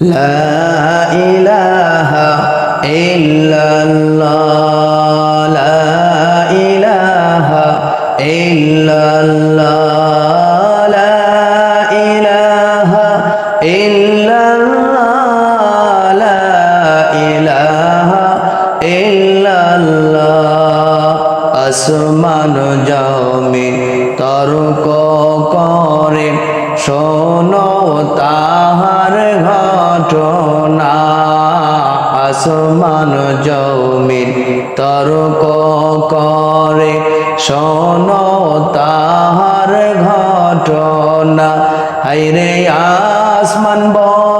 لا إله إلا الله لا إله إلا الله لا إله إلا الله لا إله إلا الله আসমান জমিন তর্ক করে শোনো তাহার ঘটনা আসমান জমিন তর্ক করে। শোন তাহার ঘটনা। হাইরে আসমান বলে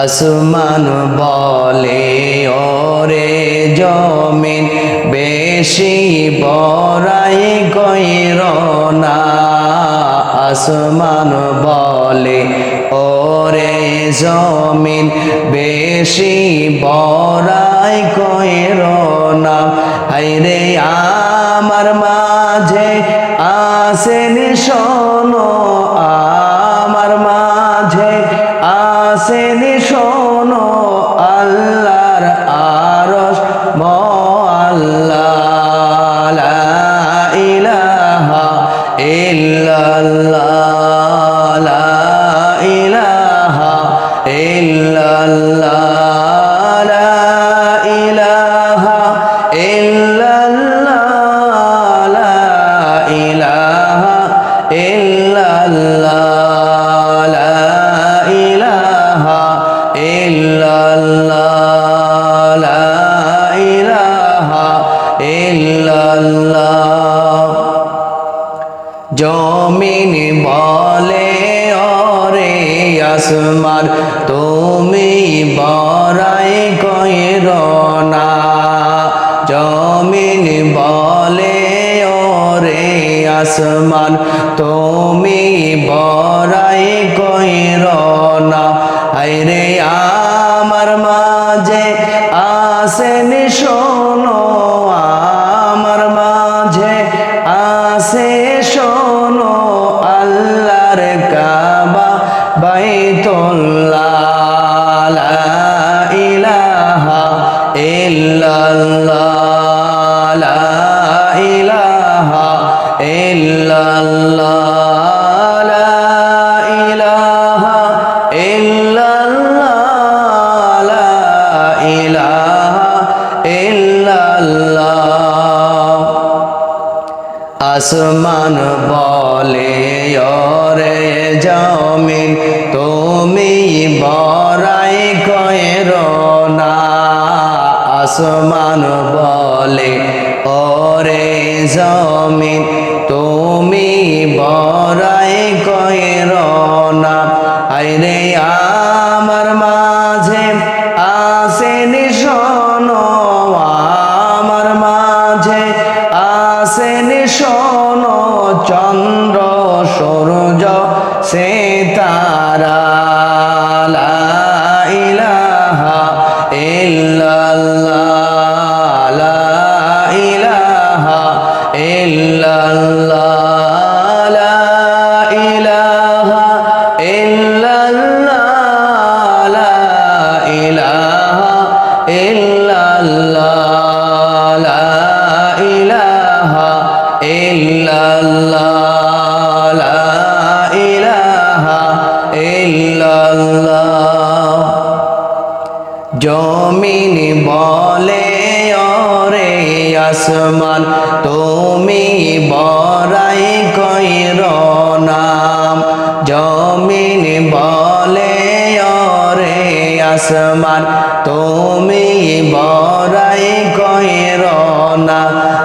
আসমান বলে ওরে জমিন বেশি বড়াই কইর না। আসমান বলে ওরে জমিন বেশি বড়াই কইর না। হাইরে আমার মাঝে আসেন শোনো আমার আল্লাহর কাবা বাইতুল্লাহ ইলাহা আসমান বলে জমিন তুমি বরাই কয়ের না। আসমান বলে ওরে জমিন জমিন বলে, ওরে আসমান, তুমি বড়াই কইর নাম। জমিন বলে, ওরে আসমান, তুমি বড়াই কইর না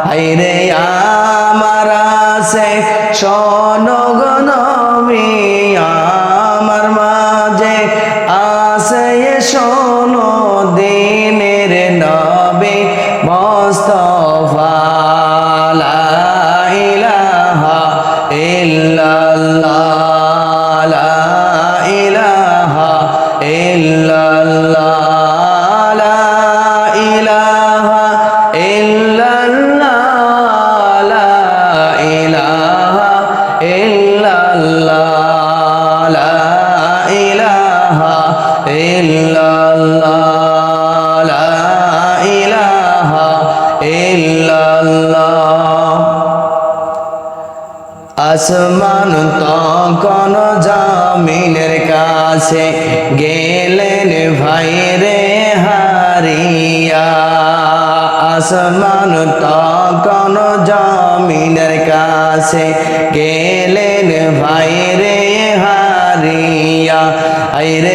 হাইরে আমার Ciao. আসমান তখন জামিনের কাছে গেলেন ভাইরে হারিয়া। আসমান তখন জামিনের কাছে গেলেন ভাইরে হারিয়া। আইরে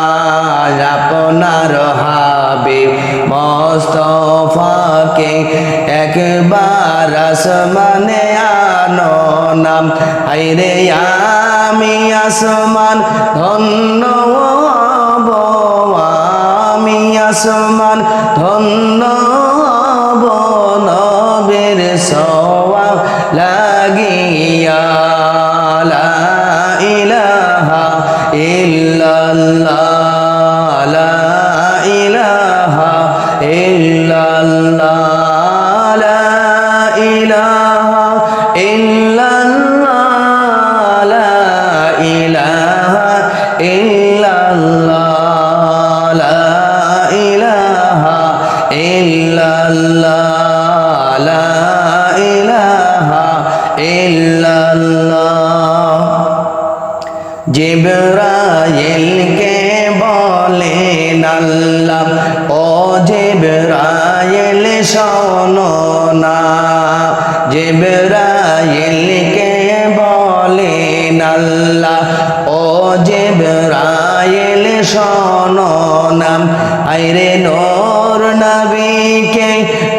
আপনার হাবিব মস্তফাকে একবার আসমানে আনো নাম। আইরে আমি আসমান, ধন্য হব আমি আসমান, ধন্য হব নবের সওয়া লাগিয়া জিবরাইলকে বলেন আল্লাহ ও জিবরাইল শোনো না। জিবরাইলকে বলেন আল্লাহ ও জিবরাইল শোনো নাম আইরে নূর নবীকে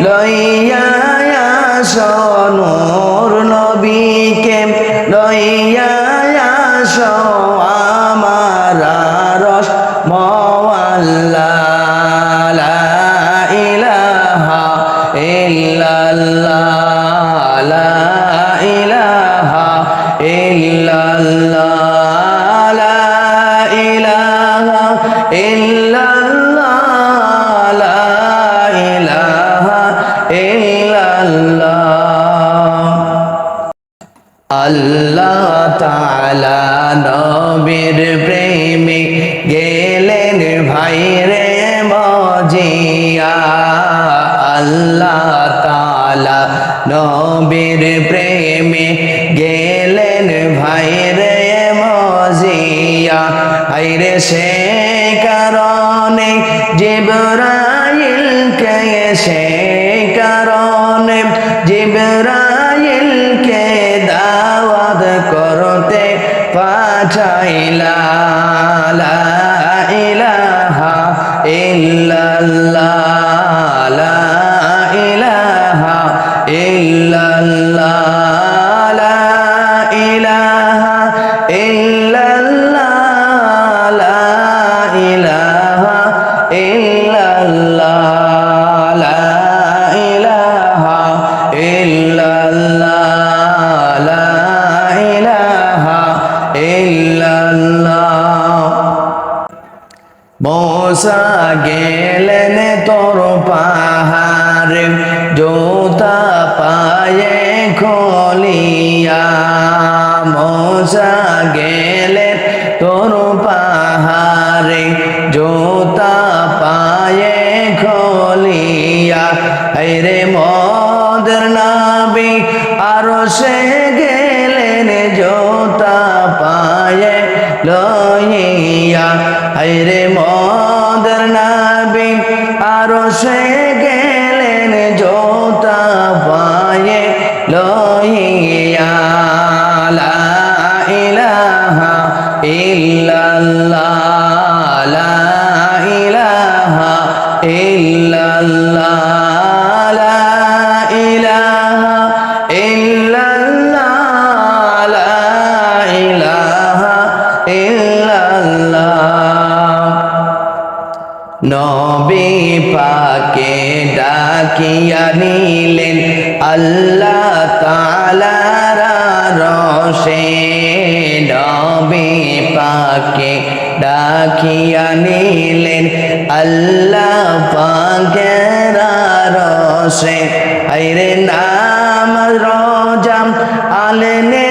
লইয়া আসো। আল্লাহ তাআলা নবীর প্রেমে গেলেন ভাইরে মজিয়া। আল্লাহ তাআলা নবীর প্রেমে গেলেন ভাইরে মজিয়া। হাইরে সে জিবরাইল কে সে কারণে জিবরাইল কে দাওয়াত করতে পাঠাইলা। মৌসা গেলেন তোর পাহাড়ে, জোতা পায়ে খলিয়া। মোসা গেলেন তোর পাহাড়ে, জোতা পায়ে খলিয়া। রে মদর নাবি আরও সে লইয়া নবী পাকে ডাকিয়া নিলেন, আল্লাহ তালারা রসে নবী পাকে ডাকিয়া নিলেন, আল্লাহ পাকেরা রসে আইরে নাম রজাম আলেনে